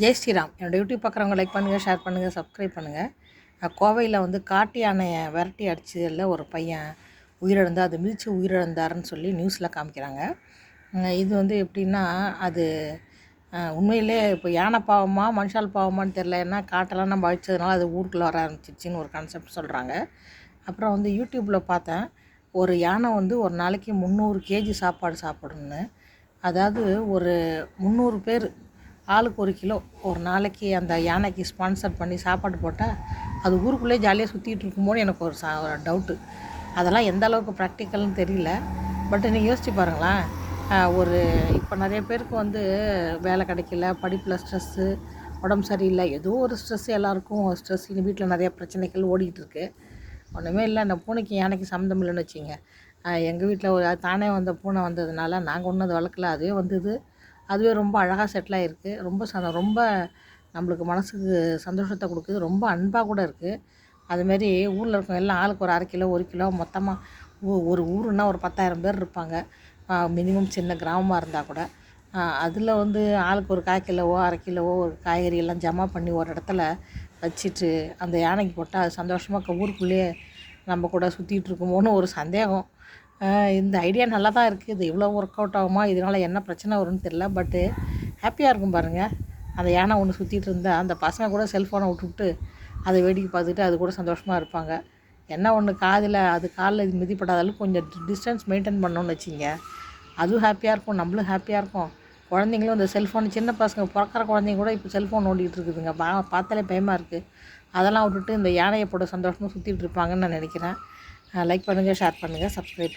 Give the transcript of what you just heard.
ஜெய் ஸ்ரீராம். என்னோடய யூடியூப் பார்க்குறவங்க லைக் பண்ணுங்கள் ஷேர் பண்ணுங்கள் சப்ஸ்கிரைப் பண்ணுங்கள் கோவையில் வந்து காட்டு யானையை விரட்டி அடிச்சதில் ஒரு பையன் உயிரிழந்து அது மிதித்து உயிரிழந்தாருன்னு சொல்லி நியூஸில் காமிக்கிறாங்க. இது வந்து எப்படின்னா அது உண்மையிலே இப்போ யானை பாவமா மனுஷால் பாவமான்னு தெரில ஏன்னா காட்டெல்லாம் நம்ம அழிச்சதுனால அது ஊருக்குள்ளே வர ஆரம்பிச்சிச்சின்னு ஒரு கான்செப்ட் சொல்கிறாங்க அப்புறம் வந்து யூடியூப்பில் பார்த்தேன் ஒரு யானை வந்து ஒரு நாளைக்கு முந்நூறு கேஜி சாப்பாடு சாப்பிடும்னு. அதாவது ஒரு முந்நூறு பேர் ஆளுக்கு ஒரு கிலோ ஒரு நாளைக்கு அந்த யானைக்கு ஸ்பான்சர் பண்ணி சாப்பாடு போட்டால் அது ஊருக்குள்ளே ஜாலியாக சுற்றிட்டு இருக்கும்போது எனக்கு ஒரு சா ஒரு டவுட்டு அதெல்லாம் எந்த அளவுக்கு ப்ராக்டிக்கல்னு தெரியல. பட் நீங்கள் யோசிச்சு பாருங்களேன். ஒரு இப்போ நிறைய பேருக்கு வந்து வேலை கிடைக்கல படிப்பில் ஸ்ட்ரெஸ்ஸு உடம்பு சரியில்லை ஏதோ ஒரு ஸ்ட்ரெஸ் எல்லாருக்கும் ஸ்ட்ரெஸ் வீட்டில் நிறையா பிரச்சனைகள் ஓடிக்கிட்டு இருக்குது ஒன்றுமே இல்லை அந்த பூனைக்கு யானைக்கு சம்மந்தம் இல்லைன்னு வச்சிங்க எங்கள் வீட்டில் ஒரு தானே வந்த பூனை வந்ததுனால நாங்கள் ஒன்றும் அது வளர்க்கல. அதுவே வந்தது அதுவே ரொம்ப அழகாக செட்டில் ஆகிருக்கு ரொம்ப ச ரொம்ப நம்மளுக்கு மனசுக்கு சந்தோஷத்தை கொடுக்குது. ரொம்ப அன்பாக கூட இருக்குது அதுமாரி ஊரில் இருக்கவங்க எல்லாம் ஆளுக்கு ஒரு அரை கிலோ ஒரு கிலோ மொத்தமாக ஒரு ஊருன்னா ஒரு பத்தாயிரம் பேர் இருப்பாங்க. மினிமம் சின்ன கிராமமாக இருந்தால் கூட. அதில் வந்து ஆளுக்கு ஒரு கால் கிலோவோ அரை கிலோவோ ஒரு காய்கறி எல்லாம் ஜமா பண்ணி ஒரு இடத்துல வச்சுட்டு அந்த யானைக்கு போட்டால் அது சந்தோஷமாக ஊருக்குள்ளேயே நம்ம கூட சுற்றிட்டு இருக்குமோன்னு ஒரு சந்தேகம். இந்த ஐடியா நல்லா தான் இருக்குது இது இவ்வளோ ஒர்க் அவுட் ஆகுமா? இதனால் என்ன பிரச்சனை வரும்னு தெரில பட்டு ஹாப்பியாக இருக்கும் பாருங்கள் அந்த யானை ஒன்று சுற்றிட்டு இருந்தால் அந்த பசங்க கூட செல்ஃபோனை விட்டுவிட்டு அதை வேடிக்கை பார்த்துட்டு அது கூட சந்தோஷமாக இருப்பாங்க. என்ன ஒன்று காதில் அது காலில் இது மிதிப்படாத அளவுக்கு கொஞ்சம் டிஸ்டன்ஸ் மெயின்டைன் பண்ணோன்னு வச்சிங்க. அதுவும் ஹாப்பியாக இருக்கும். நம்மளும் ஹாப்பியாக இருக்கும். குழந்தைங்களும் இந்த செல்ஃபோன் சின்ன பசங்க பிறக்கிற குழந்தைங்க கூட இப்போ செல்ஃபோன் ஓடிக்கிட்டு இருக்குதுங்க. பா பார்த்தாலே பயமாக இருக்குது அதெல்லாம் விட்டுட்டு இந்த யானையை போட சந்தோஷமாக சுற்றிட்டு இருப்பாங்கன்னு நான் நினைக்கிறேன். லைக் பண்ணுங்கள் ஷேர் பண்ணுங்கள் சப்ஸ்கிரைப் பண்ணுங்கள்